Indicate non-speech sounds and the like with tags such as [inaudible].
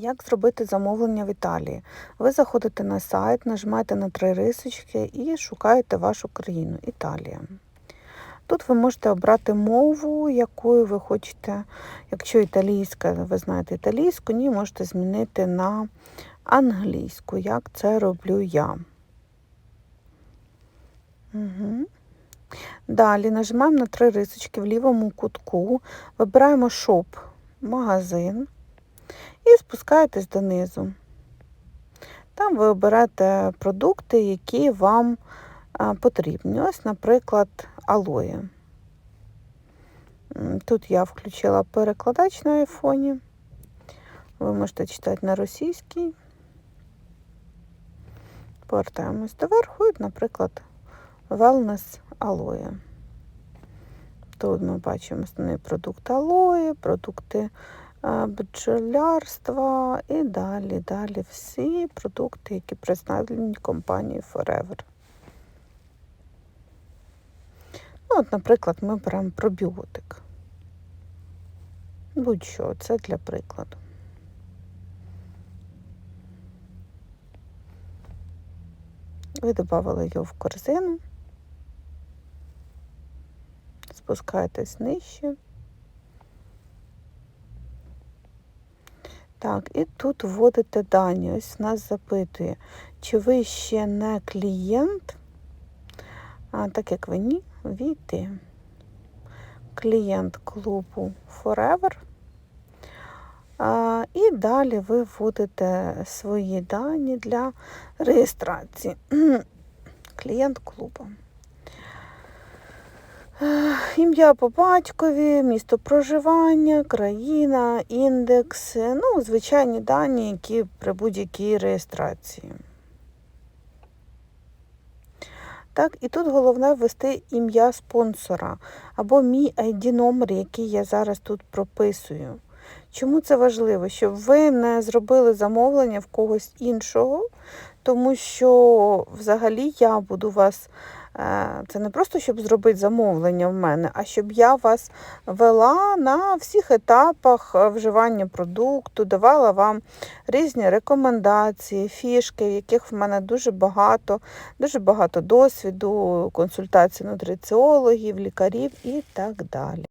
Як зробити замовлення в Італії? Ви заходите на сайт, нажимаєте на три рисочки і шукаєте вашу країну Італія. Тут ви можете обрати мову, якою ви хочете. Якщо італійська, ви знаєте італійську, ні, можете змінити на англійську, як це роблю я. Угу. Далі нажимаємо на три рисочки в лівому кутку, вибираємо шоп, магазин і спускаєтесь донизу. Там ви оберете продукти, які вам потрібні. Ось, наприклад, алоє. Тут я включила перекладач на айфоні. Ви можете читати на російській. Повертаємось доверху, і, наприклад, Wellness алоє. Тут ми бачимо основний продукт алоє, продукти бджолярства і далі, далі всі продукти, які представлені компанією Forever. Ну, от, наприклад, ми беремо пробіотик. Будь-що, це для прикладу. Ви додали його в корзину, спускаєтесь нижче. Так, і тут вводите дані. Ось нас запитує, чи ви ще не клієнт, а так як ви ні, війти. Клієнт клубу Forever. А, І далі ви вводите свої дані для реєстрації. [clears throat] Клієнт клубу. Ім'я по батькові, місто проживання, країна, індекс, ну, звичайні дані, які при будь-якій реєстрації. Так, І тут головне ввести ім'я спонсора або мій ID номер, який я зараз тут прописую. Чому це важливо? Щоб ви не зробили замовлення в когось іншого, тому що взагалі я буду вас. Це не просто щоб зробити замовлення в мене, а щоб я вас вела на всіх етапах вживання продукту, давала вам різні рекомендації, фішки, яких в мене дуже багато, дуже багато досвіду, консультацій нутриціологів, лікарів і так далі.